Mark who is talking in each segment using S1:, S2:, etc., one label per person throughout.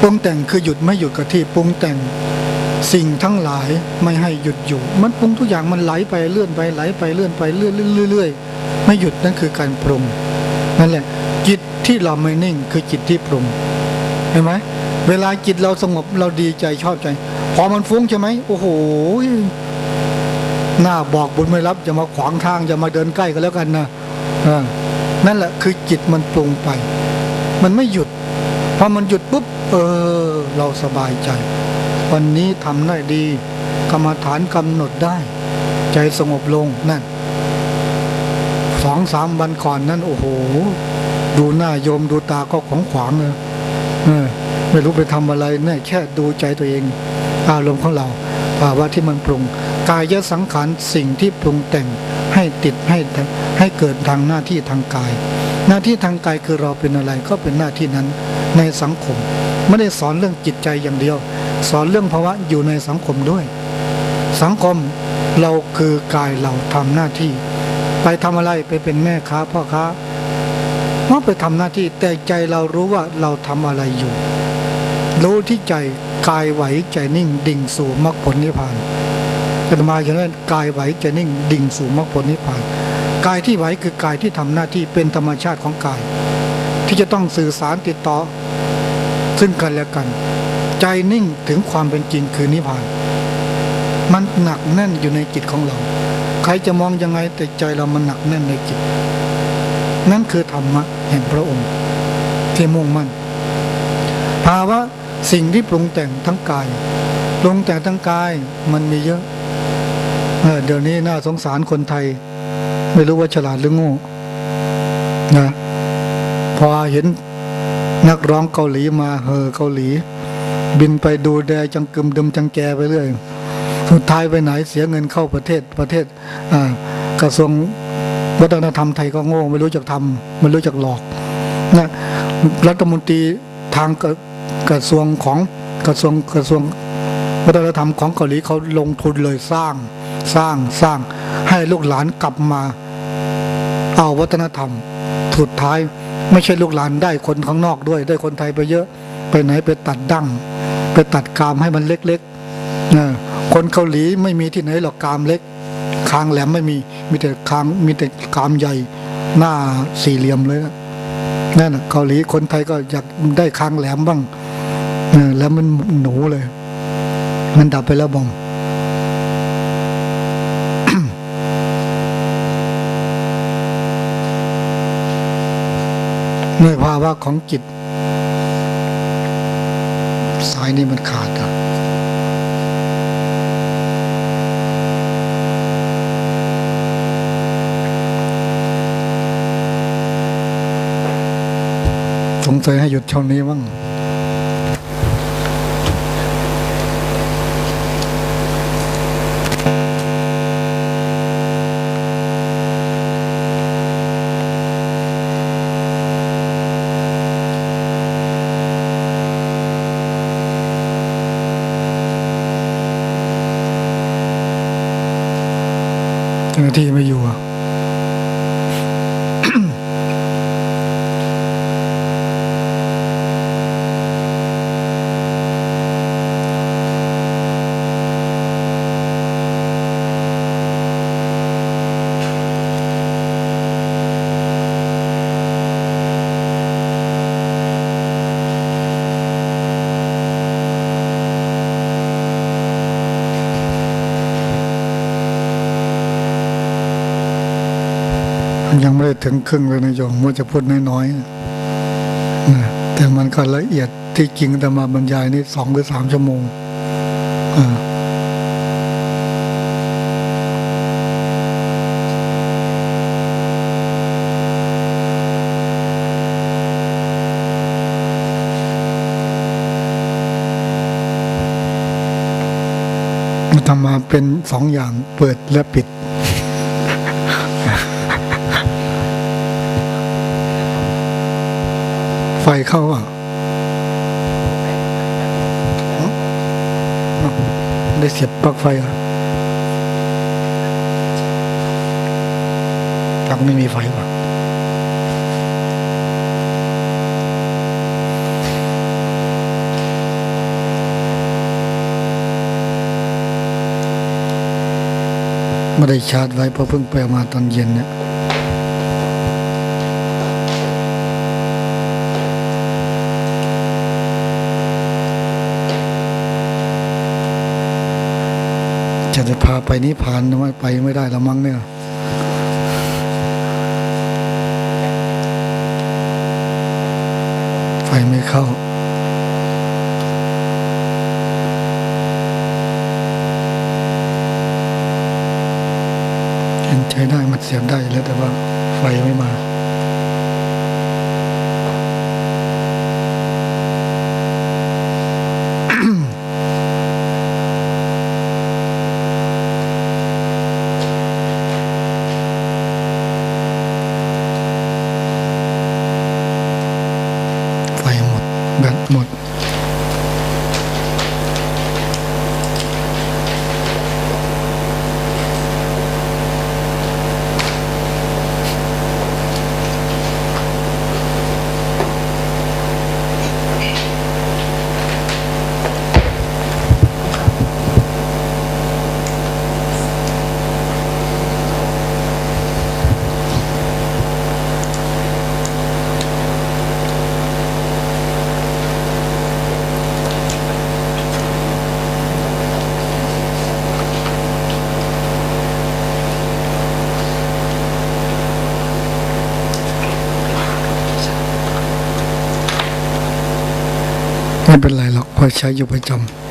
S1: ปรุงแต่งคือหยุดไม่หยุดกับที่ปรุงแต่งสิ่งทั้งหลายไม่ให้หยุดอยู่ มันปรุงทุกอย่างมันไหลไปเลื่อนไปไหลไปเลื่อนไปเรื่อยเรื่อยๆไม่หยุดนั่นคือการปรุงนั่นแหละจิตที่เราไม่นิ่งคือจิตที่ปรุงเห็นไหมเวลาจิตเราสงบเราดีใจชอบใจ พอมันฟุ้งใช่ไหมโอ้โหหน้าบอกบุญไม่รับจะมาขวางทางจะมาเดินใกล้กันแล้วกันนะนั่นแหละคือจิตมันปรุงไป มันไม่หยุด พอมันหยุดปุ๊บ เออ เราสบายใจ วันนี้ทำได้ดี กรรมฐานกำหนดได้ ใจสงบลงนั่นสองสามวันก่อนนั่น โอ้โห ดูหน้าโยมดูตาก็ของขวางเลยเอไม่รู้ไปทำอะไรเนี่ยแค่ดูใจตัวเอง อารมณ์ของเราภาวะที่มันปรุง กายสังขารสิ่งที่ปรุงแต่งให้ติดให้ให้เกิดทางหน้าที่ทางกาย หน้าที่ทางกายคือเราเป็นอะไรก็เป็นหน้าที่นั้นในสังคม ไม่ได้สอนเรื่องจิตใจอย่างเดียว สอนเรื่องภาวะอยู่ในสังคมด้วย สังคมเราคือกายเราทำหน้าที่ ไปทำอะไรไปเป็นแม่ค้าพ่อค้าเพราะไปทำหน้าที่แต่ใจเรารู้ว่าเราทำอะไรอยู่ รู้ที่ใจกายไหวใจนิ่ง ดิ่งสู่มรรคผลนิพพานอาตมาอย่างนั้นกายไหวใจนิ่งดิ่งสู่มรรคผลนิพพาน กายที่ไหวคือกายที่ทำหน้าที่เป็นธรรมชาติของกาย ที่จะต้องสื่อสารติดต่อ ซึ่งกันและกัน ใจนิ่งถึงความเป็นจริงคือนิพพาน มันหนักแน่นอยู่ในจิตของเรา ใครจะมองยังไงแต่ใจเรามันหนักแน่นในจิต นั่นคือธรรมะแห่งพระองค์ ที่มุ่งมั่นภาวะสิ่งที่ปรุงแต่งทั้งกายปรุงแต่งทั้งกายมันมีเยอะเอเดี๋ยวนี้น่าสงสารคนไทย ไม่รู้ว่าฉลาดหรือโง่นะพอเห็นนักร้องเกาหลีมาเฮอเกาหลี บินไปดูแดจังกึมดมจังแกไปเรื่อยสุดท้ายไปไหนเสียเงินเข้าประเทศประเทศอ่ากระทรวงวัฒนธรรมไทยก็โง่ไม่รู้จักทำไม่รู้จักหลอกนะรัฐมนตรีทางกระทรวงของกระทรวงกระทรวงวัฒนธรรมของเกาหลีเขาลงทุนเลยสร้างสร้างสร้างให้ลูกหลานกลับมา เอาวัฒนธรรมสุดท้ายไม่ใช่ลูกหลานได้คนข้างนอกด้วย ได้คนไทยไปเยอะ ไปไหนไปตัดดั้งไปตัดกรามให้มันเล็กๆนะคนเกาหลีไม่มีที่ไหนหรอกกรามเล็ก คางแหลมไม่มีมีแต่คางมีแต่กรามใหญ่หน้าสี่เหลี่ยมเลยนะนั่นน่ะเกาหลีคนไทยก็อยากได้คางแหลมบ้างแล้วมันหนูเลย มันดับไปแล้วบอ มในภาวะของจิต สายนี้มันขาดอะสงสัยให้หยุดช่องนี้บ้าง เจ้าหน้าที่ไม่อยู่อะ ยังไม่ได้ถึงครึ่งเลยนะโยมว่าจะพูดน้อยๆนะแต่มันก็ละเอียดที่จริงแต่มาบรรยายนี่สองหรือสามชั่วโมงอ่าทำมาเป็นสองอย่างเปิดและปิด ไฟเข้าอะได้เสียบปลั๊กไฟอะปลั๊ไม่มีไฟว่ะไม่ได้ชาร์จไว้เพราะเพิ่งไปมาตอนเย็นเนี่ย จะได้พาไปนิพพานทำไมไปไม่ได้ละมั้งเนี่ยไฟไม่เข้าเห็นใช้ได้มันเสียบได้แล้วแต่ว่าไฟไม่มา ไฟหมด แบตหมด ไม่เป็นไรหรอกเพราะใช้อยู่ประจำ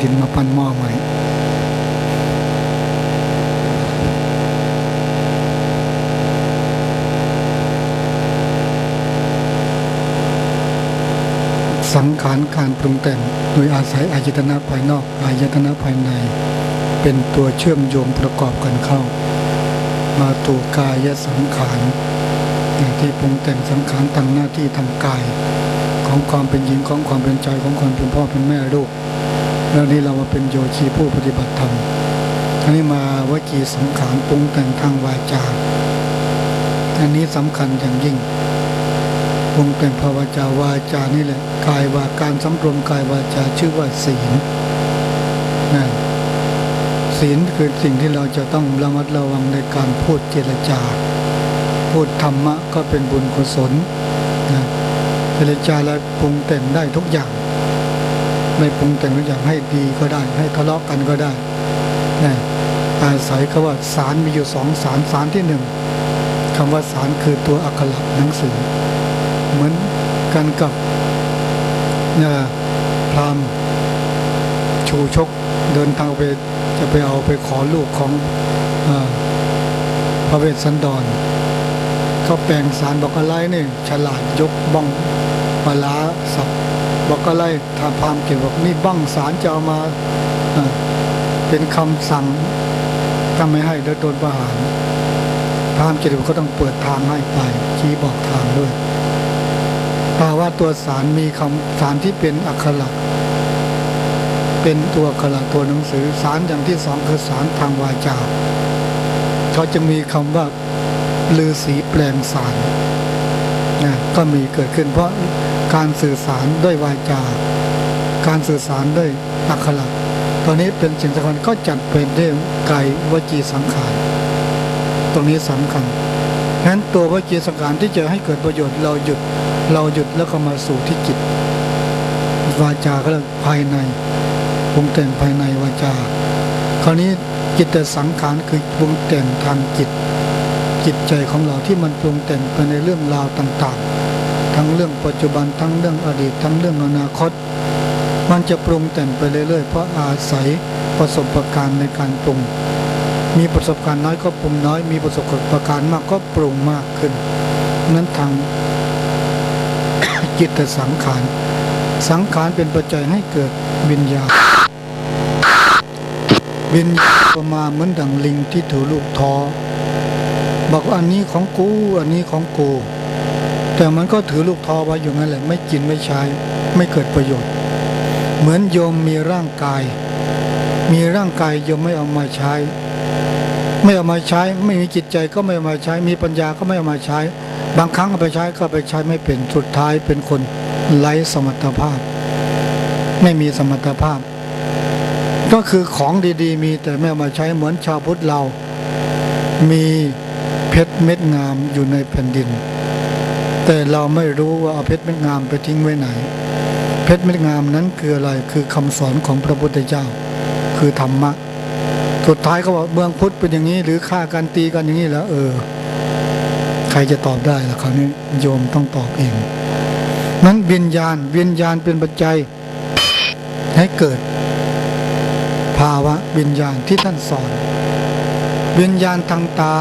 S1: ดินมาปั้นหม้อใหม่สังขารการปรุงแต่งโดยอาศัยอายตนะภายนอกอายตนะภายใน เป็นตัวเชื่อมโยงประกอบกันเข้า มาตัวกายสังขารที่ปรุงแต่งสังขารทำหน้าที่ทำกาย ของความเป็นหญิงของความเป็นใจของความเป็นพ่อเป็นแม่ลูก แล้วนี้เรามาเป็นโยชีผู้ปฏิบัติธรรมอันนี้มาวจีสังขารปรุงแต่งทางวาจาอันนี้สำคัญอย่างยิ่งปรุงแต่งภาวจาวาจานี่แหละกายวาการสำรวมกายวาจาชื่อว่าศีลนะศีลคือสิ่งที่เราจะต้องระมัดระวังในการพูดเจรจา พูดธรรมะก็เป็นบุญกุศลนะเจรจาแล้วปรุงแต่งได้ทุกอย่าง ไม่ปรุงแต่งทุกอย่างให้ดีก็ได้ ให้ทะเลาะกันก็ได้นะอาศัยคำว่าสารมีอยู่สองสารสารที่หนึ่งคำว่าสารคือตัวอักขระหนังสือ เหมือนกันกับนะพราหม์ชูชกเดินทางไปจะไปเอาไปขอลูกของอพระเวสสันดรเขาแปลงสารบอกอะไรนี่ฉลาดยกบ้องปลาร้าสับ บอกอะไรถ้าพามเกี่ยวกับนี่บ้องสารจะเอามาเป็นคำสั่งถ้าไม่ให้เดี๋ยวโดนประหารพามเกี่ยวกับก็ต้องเปิดทางให้ไปชี้บอกทางด้วยถ้าว่าตัวสารมีคำสารที่เป็นอักขระเป็นตัวอักขระตัวหนังสือสารอย่างที่สองคือสารทางวาจาเขาจะมีคำว่าลือสีแปลงสารนะก็มีเกิดขึ้นเพราะ การสื่อสารด้วยวาจาการสื่อสารด้วยอักขระตอนนี้เป็นสิ่งสำคัญก็จัดเป็นเรื่องกายวจีสังขารตรงนี้สำคัญฉะนั้นตัววจีสังขารที่จะให้เกิดประโยชน์เราหยุดเราหยุดแล้วก็มาสู่ที่จิตวาจาก็เรียกภายในปรุงแต่งภายในวาจา คราวนี้จิตสังขารคือปรุงแต่งทางจิต จิตใจของเราที่มันปรุงแต่งไปในเรื่องราวต่างๆ ทั้งเรื่องปัจจุบันทั้งเรื่องอดีต ทั้งเรื่องอนาคต มันจะปรุงแต่งไปเรื่อยๆ เพราะอาศัยประสบการณ์ในการปรุง มีประสบการณ์น้อยก็ปรุงน้อย มีประสบการณ์มากก็ปรุงมากขึ้น นั้นทางจิตสังขาร สังขารเป็นปัจจัยให้เกิดวิญญาณวิญญาณก็มาเหมือนดังลิงที่ถือลูกท้อบอกว่าอันนี้ของกู อันนี้ของกู แต่มันก็ถือลูกทอไว้อยู่นั่นแหละ ไม่กินไม่ใช้ ไม่เกิดประโยชน์ เหมือนโยมมีร่างกาย มีร่างกายโยมไม่เอามาใช้ ไม่เอามาใช้ ไม่มีจิตใจก็ไม่เอามาใช้ มีปัญญาก็ไม่เอามาใช้ บางครั้งเอาไปใช้ก็ไปใช้ไม่เป็นสุดท้ายเป็นคนไร้สมรรถภาพ ไม่มีสมรรถภาพ ก็คือของดีๆ มีแต่ไม่เอามาใช้เหมือนชาวพุทธเรา มีเพชรเม็ดงามอยู่ในแผ่นดิน แต่เราไม่รู้ว่าเอาเพชรเม็ดงามไปทิ้งไว้ไหน เพชรเม็ดงามนั้นคืออะไรคือคำสอนของพระพุทธเจ้า คือธรรมะสุดท้ายเขาบอกเมืองพุทธเป็นอย่างนี้ หรือฆ่ากันตีกันอย่างนี้แล้วเออ ใครจะตอบได้ล่ะคราวนี้โยมต้องตอบเองนั้นวิญญาณวิญญาณเป็นปัจจัยให้เกิด ภาวะวิญญาณที่ท่านสอนวิญญาณทางตา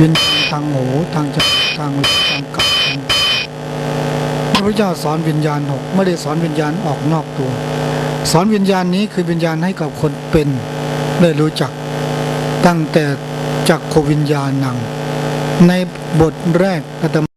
S1: วิญญาณทางหูทางจมูกทางลิ้นทางกายทางพระพุทธเจ้าสอนวิญญาณหกไม่ได้สอนวิญญาณออกนอกตัว สอนวิญญาณนี้คือวิญญาณให้กับคนเป็นได้รู้จัก ตั้งแต่จักขวิญญาณนัง ในบทแรกอาตมา